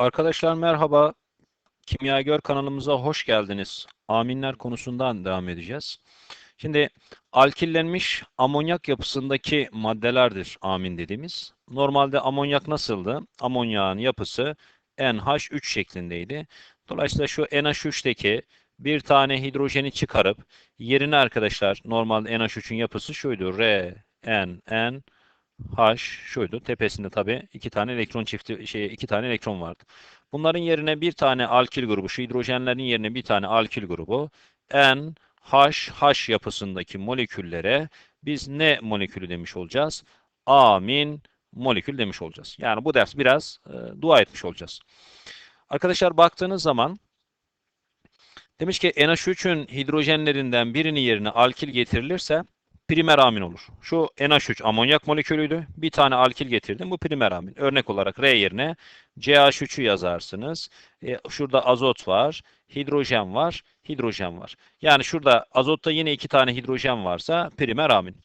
Arkadaşlar merhaba. Kimyagör kanalımıza hoş geldiniz. Aminler konusundan devam edeceğiz. Şimdi alkillenmiş amonyak yapısındaki maddelerdir amin dediğimiz. Normalde amonyak nasıldı? Amonyağın yapısı NH3 şeklindeydi. Dolayısıyla şu NH3'teki bir tane hidrojeni çıkarıp yerine arkadaşlar normalde NH3'ün yapısı şuydu. R, N, N, H şuydu. Tepesinde tabii iki tane elektron çifti şey iki tane elektron vardı. Bunların yerine bir tane alkil grubu, şu hidrojenlerin yerine bir tane alkil grubu N, H, H yapısındaki moleküllere biz ne molekülü demiş olacağız? Amin molekül demiş olacağız. Yani bu ders biraz e, dua etmiş olacağız. Arkadaşlar baktığınız zaman demiş ki NH3'ün hidrojenlerinden birini yerine alkil getirilirse primer amin olur. Şu NH3 amonyak molekülüydü. Bir tane alkil getirdim. Bu primer amin. Örnek olarak R yerine CH3'ü yazarsınız. E, şurada azot var, hidrojen var, hidrojen var. Yani şurada azotta yine iki tane hidrojen varsa primer amin.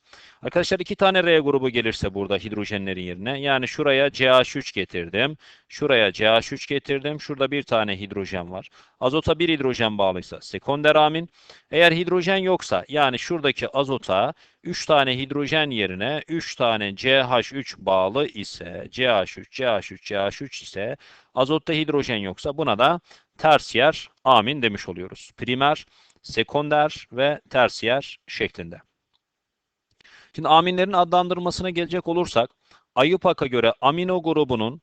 Arkadaşlar iki tane R grubu gelirse burada hidrojenlerin yerine. Yani şuraya CH3 getirdim. Şuraya CH3 getirdim. Şurada bir tane hidrojen var. Azota bir hidrojen bağlıysa sekonder amin. Eğer hidrojen yoksa yani şuradaki azota 3 tane hidrojen yerine 3 tane CH3 bağlı ise CH3, CH3, CH3 ise azotta hidrojen yoksa buna da tersiyer amin demiş oluyoruz. Primer, sekonder ve tersiyer şeklinde. Şimdi aminlerin adlandırmasına gelecek olursak Ayupak'a göre amino grubunun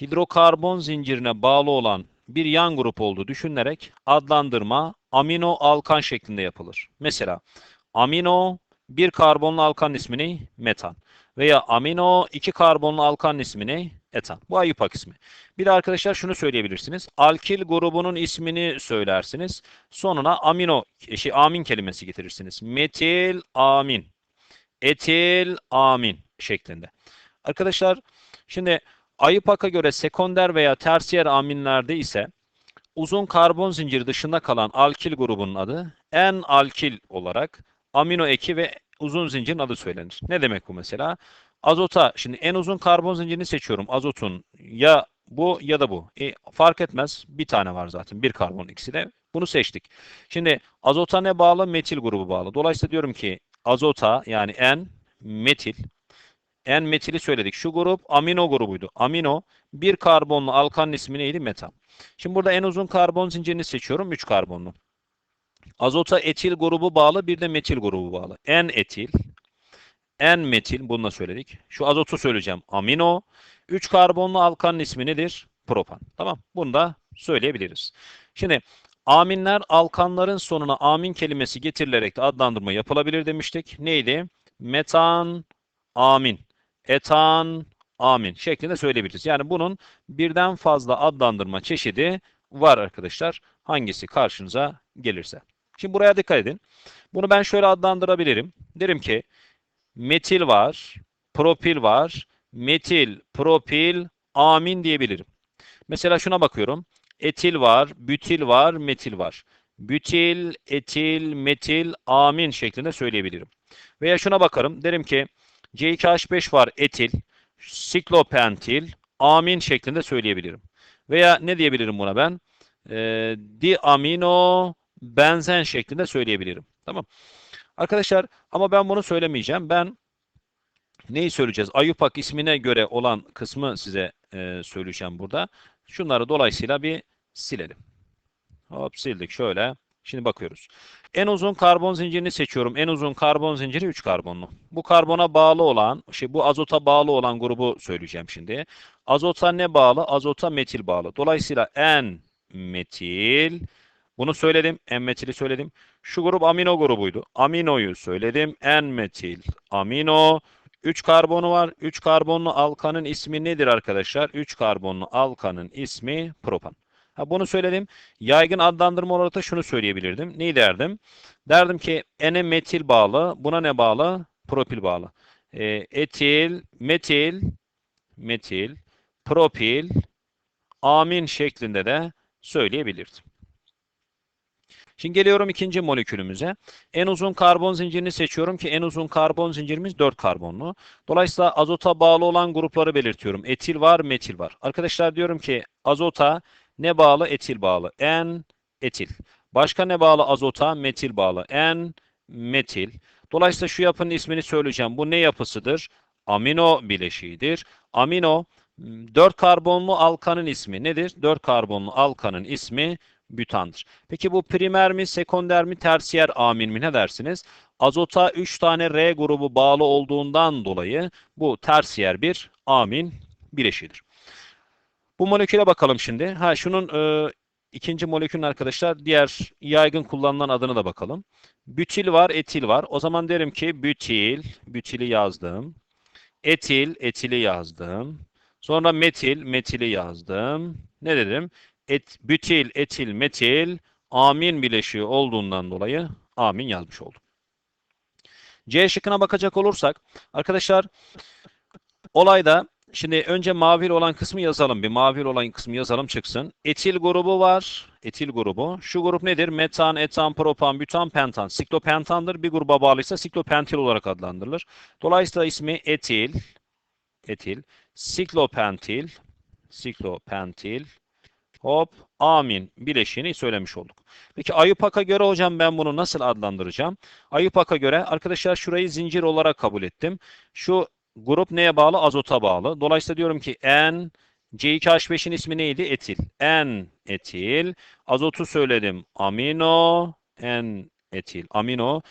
hidrokarbon zincirine bağlı olan bir yan grup olduğu düşünülerek adlandırma amino alkan şeklinde yapılır. Mesela amino bir karbonlu alkan ismini metan veya amino iki karbonlu alkan ismini etan. Bu ayupak ismi. Bir de arkadaşlar şunu söyleyebilirsiniz. Alkil grubunun ismini söylersiniz. Sonuna amino şey amin kelimesi getirirsiniz. Metil amin etil amin şeklinde. Arkadaşlar şimdi Ayıpak'a göre sekonder veya tersiyer aminlerde ise uzun karbon zinciri dışında kalan alkil grubunun adı en alkil olarak amino eki ve uzun zincirin adı söylenir. Ne demek bu mesela? Azota, şimdi en uzun karbon zincirini seçiyorum. Azotun ya bu ya da bu. E, fark etmez. Bir tane var zaten. Bir karbon ikisi de. Bunu seçtik. Şimdi azota ne bağlı? Metil grubu bağlı. Dolayısıyla diyorum ki azota yani N metil. N metili söyledik. Şu grup amino grubuydu. Amino bir karbonlu alkanın ismi neydi? Metan. Şimdi burada en uzun karbon zincirini seçiyorum. 3 karbonlu. Azota etil grubu bağlı. Bir de metil grubu bağlı. N etil. N metil. Bunu da söyledik. Şu azotu söyleyeceğim. Amino. 3 karbonlu alkanın ismi nedir? Propan. Tamam. Bunu da söyleyebiliriz. Şimdi Aminler alkanların sonuna amin kelimesi getirilerek de adlandırma yapılabilir demiştik. Neydi? Metan, amin. Etan, amin şeklinde söyleyebiliriz. Yani bunun birden fazla adlandırma çeşidi var arkadaşlar. Hangisi karşınıza gelirse. Şimdi buraya dikkat edin. Bunu ben şöyle adlandırabilirim. Derim ki metil var, propil var, metil, propil, amin diyebilirim. Mesela şuna bakıyorum etil var, bütil var, metil var. Bütil, etil, metil, amin şeklinde söyleyebilirim. Veya şuna bakarım. Derim ki C2H5 var etil, siklopentil, amin şeklinde söyleyebilirim. Veya ne diyebilirim buna ben? E, diamino benzen şeklinde söyleyebilirim. Tamam. Arkadaşlar ama ben bunu söylemeyeceğim. Ben neyi söyleyeceğiz? Ayupak ismine göre olan kısmı size e, söyleyeceğim burada. Şunları dolayısıyla bir silelim. Hop sildik şöyle. Şimdi bakıyoruz. En uzun karbon zincirini seçiyorum. En uzun karbon zinciri 3 karbonlu. Bu karbona bağlı olan, şey bu azota bağlı olan grubu söyleyeceğim şimdi. Azota ne bağlı? Azota metil bağlı. Dolayısıyla en metil bunu söyledim. En metili söyledim. Şu grup amino grubuydu. Aminoyu söyledim. En metil amino 3 karbonu var. 3 karbonlu alkanın ismi nedir arkadaşlar? 3 karbonlu alkanın ismi propan. Ha, bunu söyledim. Yaygın adlandırma olarak da şunu söyleyebilirdim. Neyi derdim? Derdim ki N'e metil bağlı. Buna ne bağlı? Propil bağlı. E, etil, metil, metil, propil, amin şeklinde de söyleyebilirdim. Şimdi geliyorum ikinci molekülümüze. En uzun karbon zincirini seçiyorum ki en uzun karbon zincirimiz 4 karbonlu. Dolayısıyla azota bağlı olan grupları belirtiyorum. Etil var, metil var. Arkadaşlar diyorum ki azota ne bağlı? Etil bağlı. N etil. Başka ne bağlı azota? Metil bağlı. N metil. Dolayısıyla şu yapının ismini söyleyeceğim. Bu ne yapısıdır? Amino bileşiğidir. Amino 4 karbonlu alkanın ismi nedir? 4 karbonlu alkanın ismi bütandır. Peki bu primer mi, sekonder mi, tersiyer amin mi ne dersiniz? Azota 3 tane R grubu bağlı olduğundan dolayı bu tersiyer bir amin bileşiğidir. Bu moleküle bakalım şimdi. Ha şunun e, ikinci molekülün arkadaşlar diğer yaygın kullanılan adını da bakalım. Bütil var, etil var. O zaman derim ki bütil, bütili yazdım. Etil, etili yazdım. Sonra metil, metili yazdım. Ne dedim? Et, bütil, etil, metil amin bileşiği olduğundan dolayı amin yazmış oldum. C şıkkına bakacak olursak arkadaşlar olayda şimdi önce mavil olan kısmı yazalım. Bir mavil olan kısmı yazalım çıksın. Etil grubu var. Etil grubu. Şu grup nedir? Metan, etan, propan, bütan, pentan. Siklopentandır. Bir gruba bağlıysa siklopentil olarak adlandırılır. Dolayısıyla ismi etil, etil, siklopentil, siklopentil, hop, amin bileşiğini söylemiş olduk. Peki Ayupak'a göre hocam ben bunu nasıl adlandıracağım? Ayupak'a göre arkadaşlar şurayı zincir olarak kabul ettim. Şu grup neye bağlı? Azota bağlı. Dolayısıyla diyorum ki N, C2H5'in ismi neydi? Etil. N etil. Azotu söyledim. Amino, N etil. Amino.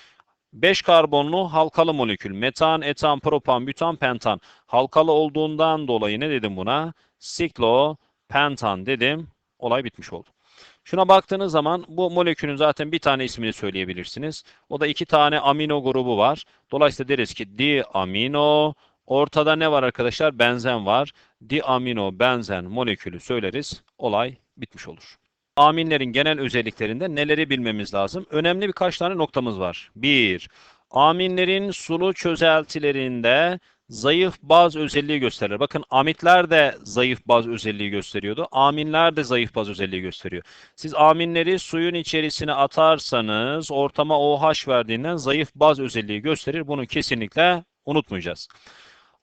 5 karbonlu halkalı molekül. Metan, etan, propan, bütan, pentan. Halkalı olduğundan dolayı ne dedim buna? Siklopentan dedim. Olay bitmiş oldu. Şuna baktığınız zaman bu molekülün zaten bir tane ismini söyleyebilirsiniz. O da iki tane amino grubu var. Dolayısıyla deriz ki diamino. Ortada ne var arkadaşlar? Benzen var. Diamino benzen molekülü söyleriz. Olay bitmiş olur. Aminlerin genel özelliklerinde neleri bilmemiz lazım? Önemli birkaç tane noktamız var. 1. Aminlerin sulu çözeltilerinde zayıf baz özelliği gösterir. Bakın amitler de zayıf baz özelliği gösteriyordu. Aminler de zayıf baz özelliği gösteriyor. Siz aminleri suyun içerisine atarsanız ortama OH verdiğinden zayıf baz özelliği gösterir. Bunu kesinlikle unutmayacağız.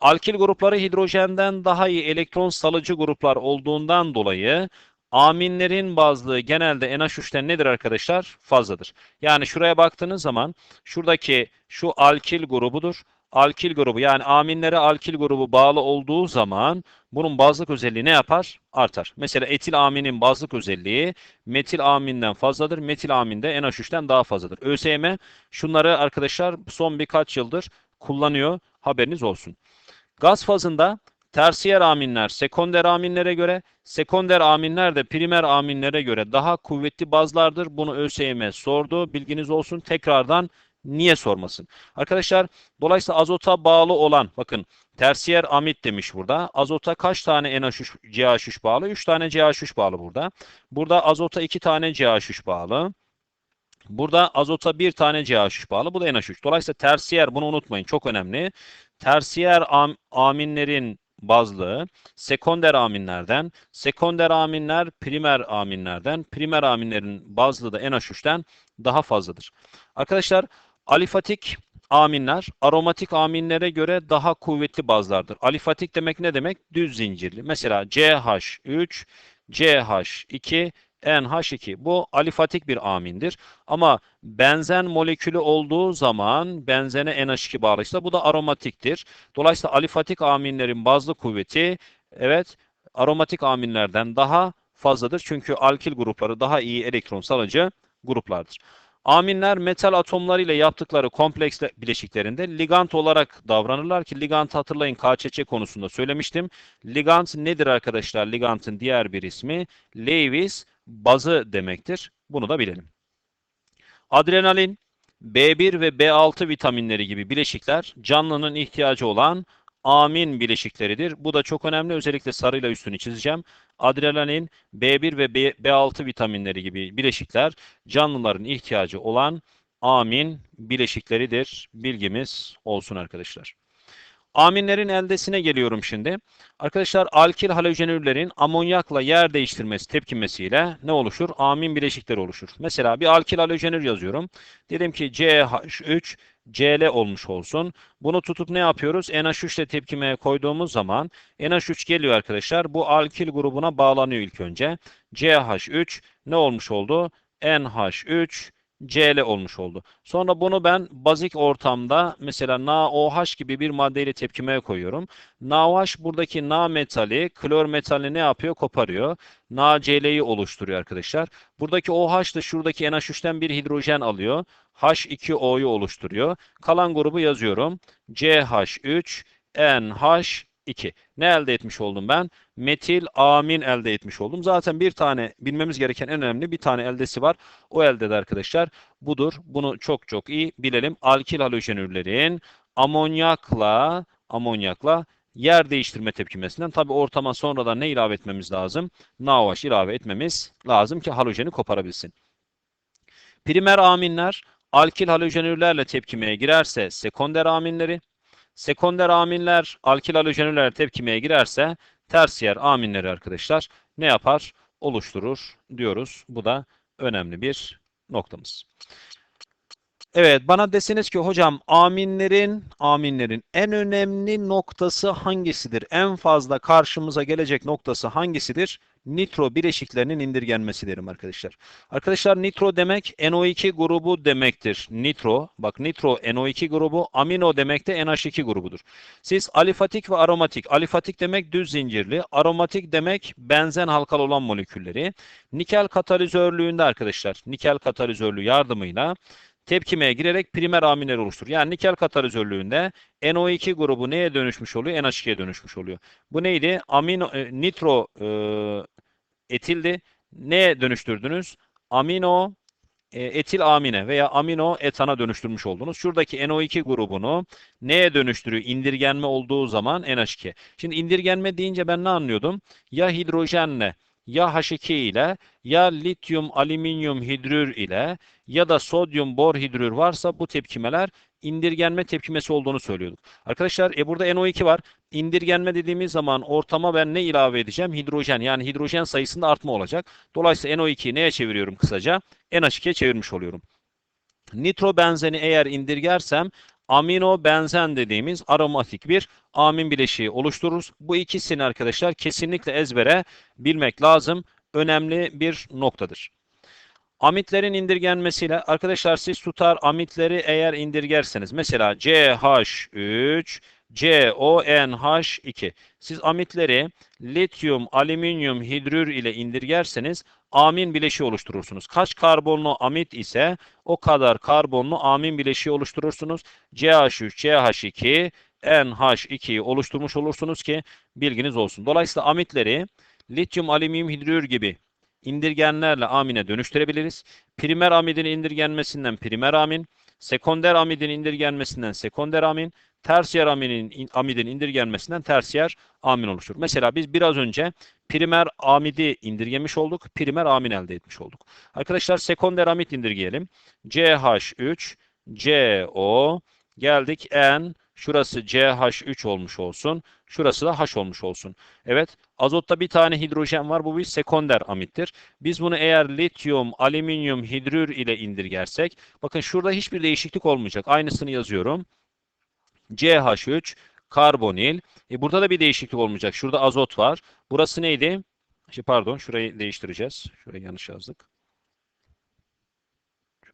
Alkil grupları hidrojenden daha iyi elektron salıcı gruplar olduğundan dolayı aminlerin bazlığı genelde NH3'ten nedir arkadaşlar? Fazladır. Yani şuraya baktığınız zaman şuradaki şu alkil grubudur. Alkil grubu yani aminlere alkil grubu bağlı olduğu zaman bunun bazlık özelliği ne yapar? Artar. Mesela etil aminin bazlık özelliği metil aminden fazladır. Metil amin de NH3'ten daha fazladır. ÖSYM şunları arkadaşlar son birkaç yıldır kullanıyor. Haberiniz olsun. Gaz fazında tersiyer aminler sekonder aminlere göre, sekonder aminler de primer aminlere göre daha kuvvetli bazlardır. Bunu ÖSYM sordu. Bilginiz olsun. Tekrardan niye sormasın? Arkadaşlar dolayısıyla azota bağlı olan bakın tersiyer amit demiş burada. Azota kaç tane NH3 CH3 bağlı? 3 tane CH3 bağlı burada. Burada azota 2 tane CH3 bağlı. Burada azota bir tane CH3 bağlı. Bu da NH3. Dolayısıyla tersiyer bunu unutmayın. Çok önemli. Tersiyer am, aminlerin bazlığı sekonder aminlerden, sekonder aminler primer aminlerden, primer aminlerin bazlığı da NH3'ten daha fazladır. Arkadaşlar alifatik aminler aromatik aminlere göre daha kuvvetli bazlardır. Alifatik demek ne demek? Düz zincirli. Mesela CH3, CH2, NH2. Bu alifatik bir amindir. Ama benzen molekülü olduğu zaman benzene NH2 bağlıysa bu da aromatiktir. Dolayısıyla alifatik aminlerin bazlı kuvveti evet aromatik aminlerden daha fazladır. Çünkü alkil grupları daha iyi elektron salıcı gruplardır. Aminler metal atomlarıyla yaptıkları kompleks bileşiklerinde ligand olarak davranırlar ki ligand hatırlayın KÇÇ konusunda söylemiştim. Ligand nedir arkadaşlar? Ligandın diğer bir ismi Lewis bazı demektir. Bunu da bilelim. Adrenalin, B1 ve B6 vitaminleri gibi bileşikler canlının ihtiyacı olan amin bileşikleridir. Bu da çok önemli. Özellikle sarıyla üstünü çizeceğim. Adrenalin, B1 ve B6 vitaminleri gibi bileşikler canlıların ihtiyacı olan amin bileşikleridir. Bilgimiz olsun arkadaşlar. Aminlerin eldesine geliyorum şimdi. Arkadaşlar alkil halojenürlerin amonyakla yer değiştirmesi tepkimesiyle ne oluşur? Amin bileşikleri oluşur. Mesela bir alkil halojenür yazıyorum. Dedim ki CH3 Cl olmuş olsun. Bunu tutup ne yapıyoruz? NH3 ile tepkimeye koyduğumuz zaman NH3 geliyor arkadaşlar. Bu alkil grubuna bağlanıyor ilk önce. CH3 ne olmuş oldu? NH3 Cl olmuş oldu. Sonra bunu ben bazik ortamda mesela NaOH gibi bir maddeyle tepkimeye koyuyorum. NaOH buradaki Na metali, klor metali ne yapıyor? Koparıyor. NaCl'yi oluşturuyor arkadaşlar. Buradaki OH da şuradaki NH3'ten bir hidrojen alıyor. H2O'yu oluşturuyor. Kalan grubu yazıyorum. CH3 NH2. Ne elde etmiş oldum ben? Metil amin elde etmiş oldum. Zaten bir tane bilmemiz gereken en önemli bir tane eldesi var. O eldede arkadaşlar budur. Bunu çok çok iyi bilelim. Alkil halojenürlerin amonyakla amonyakla yer değiştirme tepkimesinden tabi ortama sonradan ne ilave etmemiz lazım? NaOH ilave etmemiz lazım ki halojeni koparabilsin. Primer aminler alkil halojenürlerle tepkimeye girerse sekonder aminleri, sekonder aminler alkil halojenürlerle tepkimeye girerse tersiyer aminleri arkadaşlar ne yapar? Oluşturur diyoruz. Bu da önemli bir noktamız. Evet, bana deseniz ki hocam aminlerin aminlerin en önemli noktası hangisidir? En fazla karşımıza gelecek noktası hangisidir? Nitro bileşiklerinin indirgenmesi derim arkadaşlar. Arkadaşlar nitro demek NO2 grubu demektir. Nitro, bak nitro NO2 grubu, amino demek de NH2 grubudur. Siz alifatik ve aromatik, alifatik demek düz zincirli, aromatik demek benzen halkalı olan molekülleri. Nikel katalizörlüğünde arkadaşlar, nikel katalizörlüğü yardımıyla tepkimeye girerek primer aminler oluşturur. Yani nikel katalizörlüğünde NO2 grubu neye dönüşmüş oluyor? NH2'ye dönüşmüş oluyor. Bu neydi? Amino, e, nitro e, etildi. Neye dönüştürdünüz? Amino e, etil amine veya amino etana dönüştürmüş oldunuz. Şuradaki NO2 grubunu neye dönüştürüyor? İndirgenme olduğu zaman NH2. Şimdi indirgenme deyince ben ne anlıyordum? Ya hidrojenle ya H2 ile ya lityum alüminyum hidrür ile ya da sodyum bor hidrür varsa bu tepkimeler indirgenme tepkimesi olduğunu söylüyorduk. Arkadaşlar e burada NO2 var. İndirgenme dediğimiz zaman ortama ben ne ilave edeceğim? Hidrojen. Yani hidrojen sayısında artma olacak. Dolayısıyla NO2'yi neye çeviriyorum kısaca? NH2'ye çevirmiş oluyorum. Nitro benzeni eğer indirgersem amino benzen dediğimiz aromatik bir amin bileşiği oluştururuz. Bu ikisini arkadaşlar kesinlikle ezbere bilmek lazım. Önemli bir noktadır. Amitlerin indirgenmesiyle arkadaşlar siz tutar amitleri eğer indirgerseniz mesela CH3 CONH2 siz amitleri lityum alüminyum hidrür ile indirgerseniz amin bileşiği oluşturursunuz. Kaç karbonlu amit ise o kadar karbonlu amin bileşiği oluşturursunuz. CH3 CH2 NH2'yi oluşturmuş olursunuz ki bilginiz olsun. Dolayısıyla amitleri lityum alüminyum hidrür gibi indirgenlerle amine dönüştürebiliriz. Primer amidin indirgenmesinden primer amin, sekonder amidin indirgenmesinden sekonder amin, tersiyer aminin, amidin indirgenmesinden tersiyer amin oluşur. Mesela biz biraz önce primer amidi indirgemiş olduk, primer amin elde etmiş olduk. Arkadaşlar sekonder amid indirgeyelim. CH3, CO, geldik N, Şurası CH3 olmuş olsun. Şurası da H olmuş olsun. Evet, azotta bir tane hidrojen var. Bu bir sekonder amittir. Biz bunu eğer lityum, alüminyum, hidrür ile indirgersek, bakın şurada hiçbir değişiklik olmayacak. Aynısını yazıyorum. CH3, karbonil. E burada da bir değişiklik olmayacak. Şurada azot var. Burası neydi? Pardon, şurayı değiştireceğiz. Şurayı yanlış yazdık.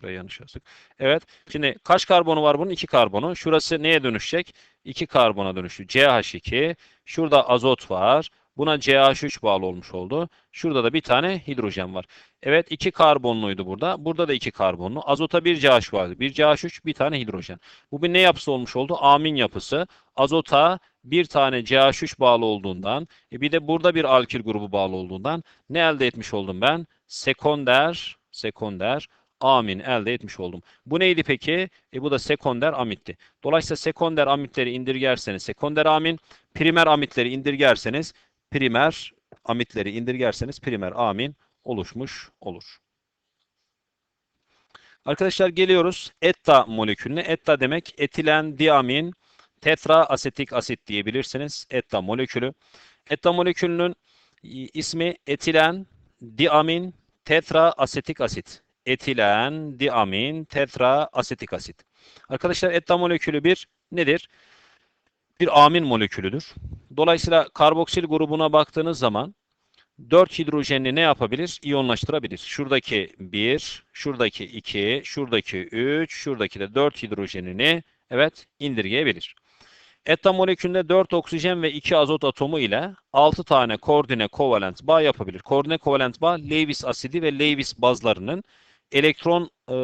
Şuraya yanlış yazdık. Evet. Şimdi kaç karbonu var bunun? 2 karbonu. Şurası neye dönüşecek? 2 karbona dönüştü. CH2. Şurada azot var. Buna CH3 bağlı olmuş oldu. Şurada da bir tane hidrojen var. Evet 2 karbonluydu burada. Burada da 2 karbonlu. Azota bir CH vardı. Bir CH3 bir tane hidrojen. Bu bir ne yapısı olmuş oldu? Amin yapısı. Azota bir tane CH3 bağlı olduğundan e bir de burada bir alkil grubu bağlı olduğundan ne elde etmiş oldum ben? Sekonder, sekonder amin elde etmiş oldum. Bu neydi peki? E bu da sekonder amitti. Dolayısıyla sekonder amitleri indirgerseniz sekonder amin, primer amitleri indirgerseniz primer amitleri indirgerseniz primer amin oluşmuş olur. Arkadaşlar geliyoruz etta molekülüne. Etta demek etilen diamin tetra asetik asit diyebilirsiniz. Etta molekülü. Etta molekülünün ismi etilen diamin tetra asetik asit. Etilen diamin tetra asetik asit. Arkadaşlar etta molekülü bir nedir? Bir amin molekülüdür. Dolayısıyla karboksil grubuna baktığınız zaman 4 hidrojenini ne yapabilir? İyonlaştırabilir. Şuradaki 1, şuradaki 2, şuradaki 3, şuradaki de 4 hidrojenini evet indirgeyebilir. Etta molekülünde 4 oksijen ve 2 azot atomu ile 6 tane koordine kovalent bağ yapabilir. Koordine kovalent bağ Lewis asidi ve Lewis bazlarının elektron e,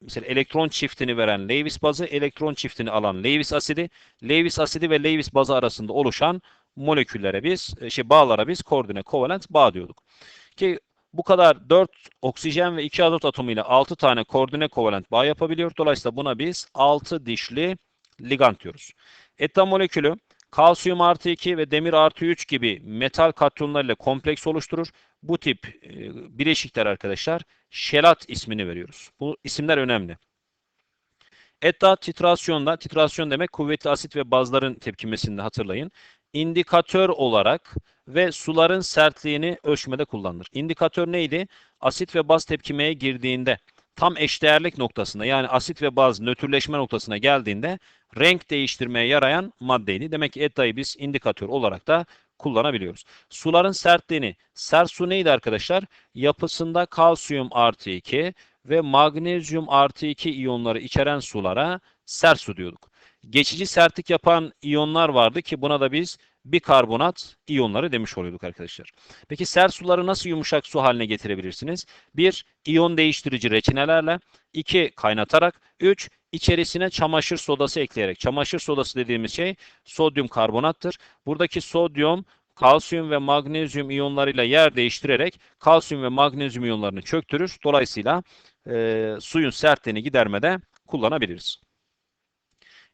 mesela elektron çiftini veren Lewis bazı, elektron çiftini alan Lewis asidi, Lewis asidi ve Lewis bazı arasında oluşan moleküllere biz, şey bağlara biz koordine kovalent bağ diyorduk. Ki bu kadar 4 oksijen ve 2 azot atomu ile 6 tane koordine kovalent bağ yapabiliyor. Dolayısıyla buna biz 6 dişli ligand diyoruz. Etta molekülü kalsiyum artı 2 ve demir artı 3 gibi metal katyonlarıyla kompleks oluşturur. Bu tip e, bileşikler arkadaşlar şelat ismini veriyoruz. Bu isimler önemli. Etta titrasyonda, titrasyon demek kuvvetli asit ve bazların tepkimesinde hatırlayın. İndikatör olarak ve suların sertliğini ölçmede kullanılır. İndikatör neydi? Asit ve baz tepkimeye girdiğinde tam eşdeğerlik noktasında yani asit ve baz nötrleşme noktasına geldiğinde renk değiştirmeye yarayan maddeydi. Demek ki ETA'yı biz indikatör olarak da kullanabiliyoruz. Suların sertliğini, sert su neydi arkadaşlar? Yapısında kalsiyum artı 2 ve magnezyum artı 2 iyonları içeren sulara sert su diyorduk. Geçici sertlik yapan iyonlar vardı ki buna da biz bikarbonat iyonları demiş oluyorduk arkadaşlar. Peki sert suları nasıl yumuşak su haline getirebilirsiniz? 1. iyon değiştirici reçinelerle. 2. Kaynatarak. 3. içerisine çamaşır sodası ekleyerek. Çamaşır sodası dediğimiz şey sodyum karbonattır. Buradaki sodyum kalsiyum ve magnezyum iyonlarıyla yer değiştirerek kalsiyum ve magnezyum iyonlarını çöktürür. Dolayısıyla e, suyun sertliğini gidermede kullanabiliriz.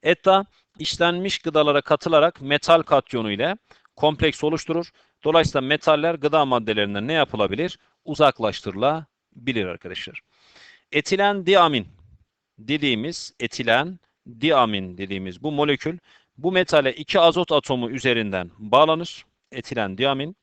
ETA işlenmiş gıdalara katılarak metal katyonu ile kompleks oluşturur. Dolayısıyla metaller gıda maddelerinden ne yapılabilir? Uzaklaştırılabilir arkadaşlar. Etilen diamin dediğimiz etilen diamin dediğimiz bu molekül bu metale iki azot atomu üzerinden bağlanır. Etilen diamin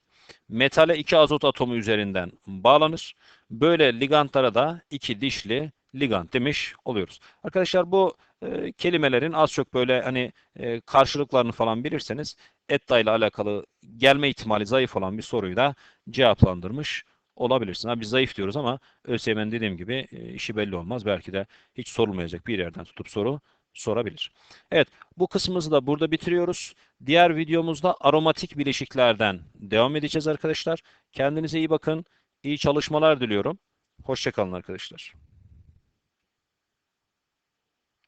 metale iki azot atomu üzerinden bağlanır. Böyle ligandlara da iki dişli ligand demiş oluyoruz. Arkadaşlar bu e, kelimelerin az çok böyle hani e, karşılıklarını falan bilirseniz ETTA ile alakalı gelme ihtimali zayıf olan bir soruyu da cevaplandırmış olabilirsin. Ha, biz zayıf diyoruz ama ÖSYM'nin dediğim gibi e, işi belli olmaz. Belki de hiç sorulmayacak bir yerden tutup soru sorabilir. Evet, bu kısmımızı da burada bitiriyoruz. Diğer videomuzda aromatik bileşiklerden devam edeceğiz arkadaşlar. Kendinize iyi bakın. İyi çalışmalar diliyorum. Hoşçakalın arkadaşlar.